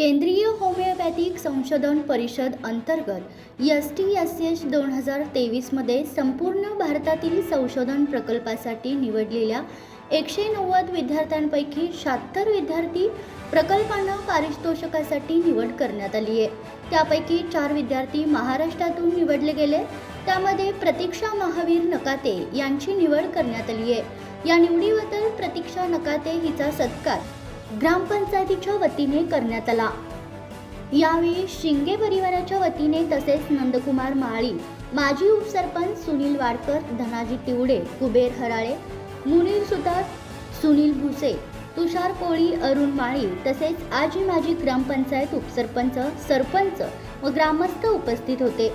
केंद्रीय होमिओपॅथिक संशोधन परिषद अंतर्गत एस टी एस एच दोन हजार तेवीसमध्ये संपूर्ण भारतातील संशोधन प्रकल्पासाठी निवडलेल्या एकशे नव्वद विद्यार्थ्यांपैकी शहात्तर विद्यार्थी प्रकल्पांना पारितोषिकासाठी निवड करण्यात आली आहे. त्यापैकी चार विद्यार्थी महाराष्ट्रातून निवडले गेले. त्यामध्ये प्रतीक्षा महावीर नकाते यांची निवड करण्यात आली आहे. या निवडीबद्दल प्रतीक्षा नकाते हिचा सत्कार ग्रामपंचायतीच्या वतीने करण्यात आला. यावेळी शिंगे परिवाराच्या वतीने तसेच नंदकुमार माळी माजी उपसरपंच सुनील वाडकर धनाजी तिवडे कुबेर हराळे मुनीर सुतार सुनील भुसे तुषार कोळी अरुण माळी तसेच आजी माजी ग्रामपंचायत उपसरपंच सरपंच व ग्रामस्थ उपस्थित होते.